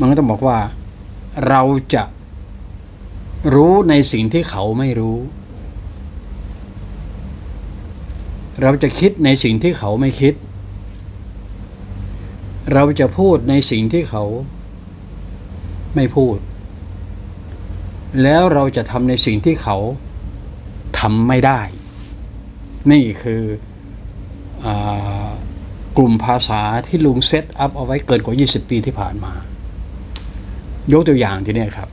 มันก็ต้องบอกว่า เราจะรู้ในสิ่งที่เขาไม่รู้ เราจะคิดในสิ่งที่เขาไม่คิด เราจะพูดในสิ่งที่เขาไม่พูด แล้วเราจะทำในสิ่งที่เขาทำไม่ได้ นี่คืออกลุ่มภาษาที่ลุงเซตอัพเอาไว้เกินกว่า 20 ปีที่ผ่านมา ยกตัวอย่างที่นี่ครับ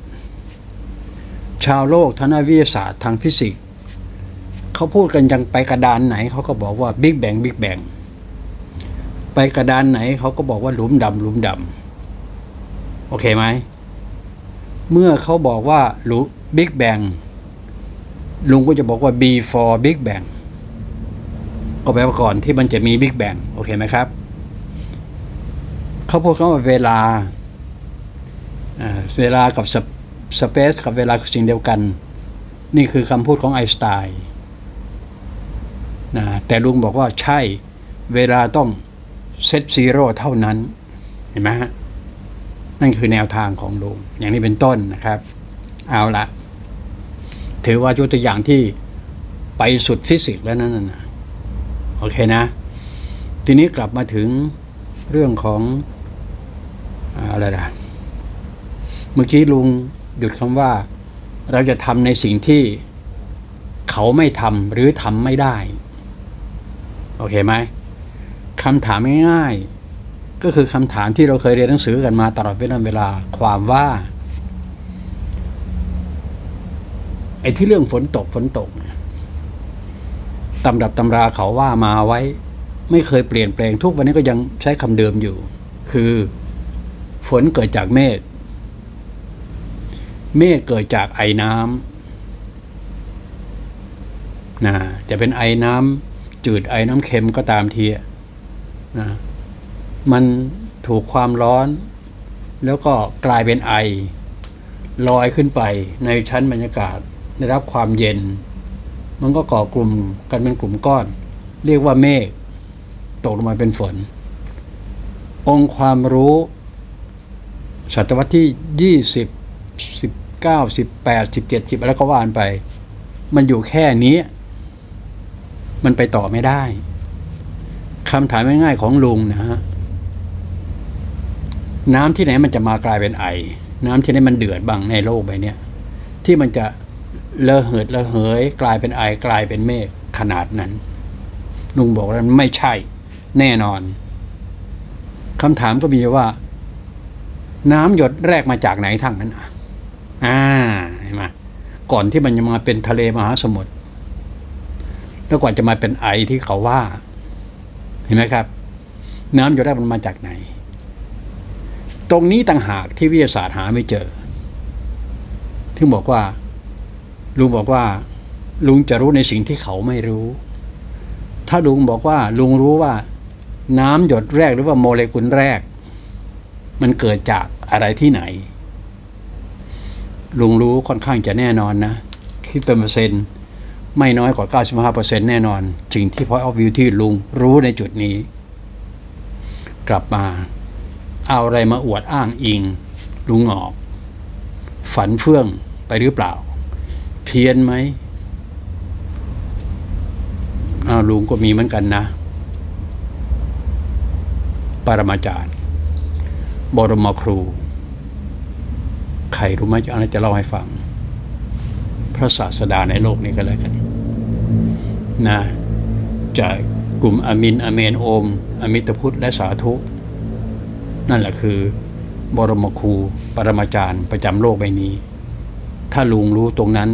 ชาวโลกทางด้านวิทยาศาสตร์ทางฟิสิกส์เขาพูดกันยังไปกระดานไหนเขาก็บอกว่าบิ๊กแบงบิ๊กแบงไปกระดานไหนเขาก็บอกว่าหลุมดำหลุมดำโอเคไหมเมื่อเขาบอกว่าหลุมบิ๊กแบงลุงก็จะบอกว่า before big bang ก็แปลว่าก่อนที่มันจะมีบิ๊กแบงโอเคไหมครับ เขาพูดคำว่าเวลา เวลากับสเปซกับเวลาสิ่งเดียวกัน นี่คือคำพูดของไอน์สไตน์นะแต่ลุงบอกว่าใช่เวลาต้องเซตซีโร่เท่านั้น เห็นไหมฮะนั่นคือแนวทางของลุง อย่างนี้เป็นต้นนะครับ เอาละถือว่ายกตัวอย่างที่ไปสุดฟิสิกส์แล้วนั่นนะโอเคนะ ทีนี้กลับมาถึงเรื่องของอะไรนะ เมื่อกี้ลุงหยุดคำว่า เราจะทำในสิ่งที่เขาไม่ทำหรือทำไม่ได้ โอเคไหมคำถามง่ายๆ ก็คือคำถามที่เราเคยเรียนหนังสือกันมาตลอดเวลาเวลาความว่าไอ้ที่เรื่องฝนตกฝนตกตำรับตำราเขาว่ามาไว้ ไม่เคยเปลี่ยนแปลงทุกวันนี้ก็ยังใช้คำเดิมอยู่ คือ ฝนเกิดจากเมฆ เมฆเกิดจากไอ้น้ำนะจะเป็นไอ้น้ำจืดไอ้น้ำเค็มก็ตามทีนะมันถูกความร้อน แล้วก็กลายเป็นไอลอยขึ้นไปในชั้นบรรยากาศได้รับความเย็น มันก็ก่อกลุ่มกันเป็นกลุ่มก้อน เรียกว่าเมฆตกลงมาเป็นฝน องค์ความรู้ศตวรรษที่ยี่สิบสิบ เก้าสิบแปดสิบเจ็ดสิบแล้วก็ว่านไป มันอยู่แค่นี้ มันไปต่อไม่ได้คำถามง่ายๆของลุงนะฮะน้ำที่ไหนมันจะมากลายเป็นไอ น้ำที่ไหนมันเดือดบ้างในโลกใบนี้ที่มันจะระเหิดระเหย กลายเป็นไอกลายเป็นเมฆขนาดนั้น ลุงบอกว่ามันไม่ใช่ แน่นอนคำถามก็มีว่า น้ำหยดแรกมาจากไหนทั้งนั้นอะ อ่าเห็นไหมก่อนที่มันจะมาเป็นทะเลมหาสมุทรแล้วกว่าจะมาเป็นไอที่เขาว่า เห็นไหมครับ น้ำหยดแรกมันมาจากไหน ตรงนี้ต่างหากที่วิทยาศาสตร์หาไม่เจอถึงบอกว่า ลุงบอกว่า ลุงจะรู้ในสิ่งที่เขาไม่รู้ ถ้าลุงบอกว่า ลุงรู้ว่า น้ำหยดแรกหรือว่าโมเลกุลแรก มันเกิดจากอะไรที่ไหน ลุงรู้ค่อนข้างจะแน่นอนนะ คิดเป็นเปอร์เซ็นต์ ไม่น้อยกว่า 95%แน่นอนสิ่งที่ point of view ที่ลุงรู้ในจุดนี้ กลับมา เอาอะไรมาอวดอ้างอิง ลุงออก ฝันเฟื่องไปหรือเปล่า เพี้ยนไหมอาลุงก็มีเหมือนกันนะ ปรมาจารย์ บรมครู ใครรู้ไหมจะอะไรจะเล่าให้ฟัง พระศาสดาในโลกนี้ก็แล้วกันนะจากกลุ่มอามินอเมนโอม อมิตพุทธและสาธุ นั่นแหละคือบรมครูปรมาจารย์ประจำโลกใบนี้ ถ้าลุงรู้ตรงนั้น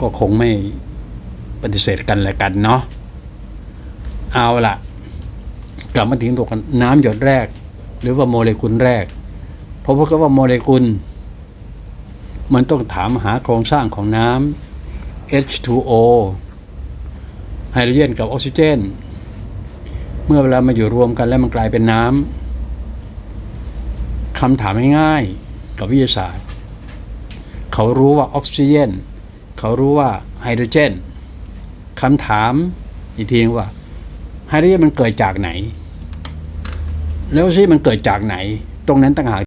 ก็คงไม่ปฏิเสธกันและกันเนาะเอาละกลับมาถึงตัวกันน้ำหยดแรก หรือว่าโมเลกุลแรก เพราะพวกว่าโมเลกุล มันต้องถามหาโครงสร้างของน้ำ H2O ไฮโดรเจนกับออกซิเจน เมื่อเวลามาอยู่รวมกันแล้วมันกลายเป็นน้ำคำถามง่ายๆกับวิทยาศาสตร์ เขารู้ว่าออกซิเจน เขารู้ว่าไฮโดรเจนคำถามอีกทีนึงว่าไฮโดรเจนมันเกิดจากไหน แล้วซิมันเกิดจากไหน ตรงนั้นต่างหาก